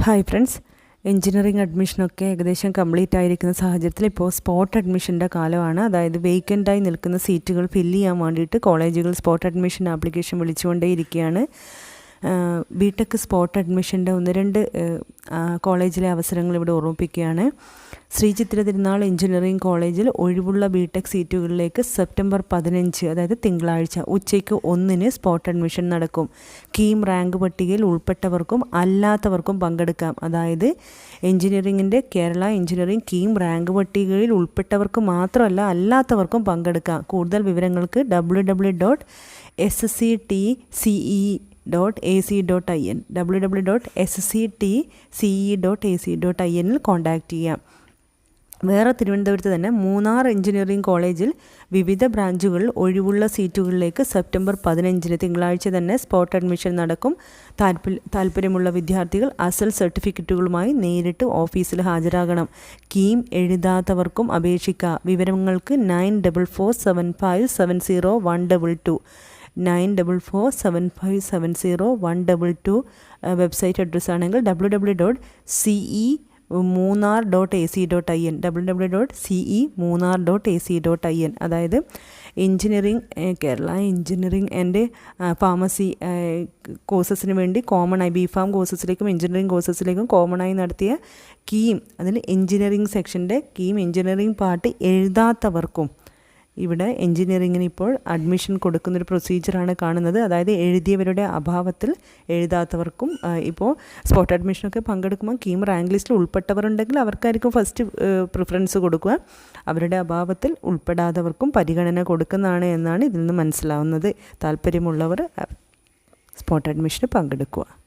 Hi friends engineering അഡ്മിഷനൊക്കെ ഏകദേശം complete ആയിരിക്കുന്ന സാഹചര്യത്തിൽ ഇപ്പോൾ സ്പോട്ട് അഡ്മിഷന്റെ കാലമാണ്. അതായത് വേക്കന്റായി നിൽക്കുന്ന സീറ്റുകൾ ഫില്ല് ചെയ്യാൻ വേണ്ടിയിട്ട് കോളേജുകൾ സ്പോട്ട് അഡ്മിഷൻ ആപ്ലിക്കേഷൻ വിളിച്ചുകൊണ്ടേയിരിക്കുകയാണ്. ബി ടെക് സ്പോട്ട് അഡ്മിഷന്റെ ഒന്ന് രണ്ട് കോളേജിലെ അവസരങ്ങൾ ഇവിടെ ഓർമ്മിപ്പിക്കുകയാണ്. ശ്രീചിത്ര തിരുനാൾ എഞ്ചിനീയറിംഗ് കോളേജിൽ ഒഴിവുള്ള ബി ടെക് സീറ്റുകളിലേക്ക് സെപ്റ്റംബർ പതിനഞ്ച് അതായത് തിങ്കളാഴ്ച ഉച്ചയ്ക്ക് ഒന്നിന് സ്പോട്ട് അഡ്മിഷൻ നടക്കും. കീം റാങ്ക് പട്ടികയിൽ ഉൾപ്പെട്ടവർക്കും അല്ലാത്തവർക്കും പങ്കെടുക്കാം. അതായത് എഞ്ചിനീയറിംഗിന്റെ കേരള എഞ്ചിനീയറിംഗ് കീം റാങ്ക് പട്ടികയിൽ ഉൾപ്പെട്ടവർക്ക് മാത്രമല്ല അല്ലാത്തവർക്കും പങ്കെടുക്കാം. കൂടുതൽ വിവരങ്ങൾക്ക് W W dot S C T C E dot A C dot I N W W dot S C T C E dot A C dot I എന്നിൽ കോൺടാക്റ്റ് ചെയ്യാം. വേറെ തിരുവനന്തപുരത്ത് തന്നെ മൂന്നാർ എഞ്ചിനീയറിംഗ് കോളേജിൽ വിവിധ ബ്രാഞ്ചുകളിൽ ഒഴിവുള്ള സീറ്റുകളിലേക്ക് സെപ്റ്റംബർ പതിനഞ്ചിന് തിങ്കളാഴ്ച തന്നെ സ്പോട്ട് അഡ്മിഷൻ നടക്കും. താല്പര്യ താല്പര്യമുള്ള വിദ്യാർത്ഥികൾ അസൽ സർട്ടിഫിക്കറ്റുകളുമായി നേരിട്ട് ഓഫീസിൽ ഹാജരാകണം. കീം എഴുതാത്തവർക്കും അപേക്ഷിക്കാം. വിവരങ്ങൾക്ക് nine double four seven five seven zero one double two nine double four seven five seven zero one double two website address ആണെങ്കിൽ W W dot C E Munnar dot A C dot I N W W dot C E Munnar dot A C dot I N അതായത് engineering Kerala engineering and pharmacy കോഴ്സസിന് വേണ്ടി common ആയി B pharm കോഴ്സസിലേക്കും engineering കോഴ്സസിലേക്കും common ആയി നടത്തിയ കീം അതിൽ engineering സെക്ഷന്റെ KEAM engineering part എഴുതാത്തവർക്കും ഇവിടെ എൻജിനീയറിങ്ങിന് ഇപ്പോൾ അഡ്മിഷൻ കൊടുക്കുന്നൊരു പ്രൊസീജിയറാണ് കാണുന്നത്. അതായത് എഴുതിയവരുടെ അഭാവത്തിൽ എഴുതാത്തവർക്കും ഇപ്പോൾ സ്പോട്ട് അഡ്മിഷനൊക്കെ പങ്കെടുക്കുമ്പോൾ കീം റാങ്ക് ലിസ്റ്റിൽ ഉൾപ്പെട്ടവരുണ്ടെങ്കിൽ അവർക്കായിരിക്കും ഫസ്റ്റ് പ്രിഫറൻസ് കൊടുക്കുക. അവരുടെ അഭാവത്തിൽ ഉൾപ്പെടാത്തവർക്കും പരിഗണന കൊടുക്കുന്നതാണ് എന്നാണ് ഇതിൽ നിന്ന് മനസ്സിലാവുന്നത്. താല്പര്യമുള്ളവർ സ്പോട്ട് അഡ്മിഷന് പങ്കെടുക്കുക.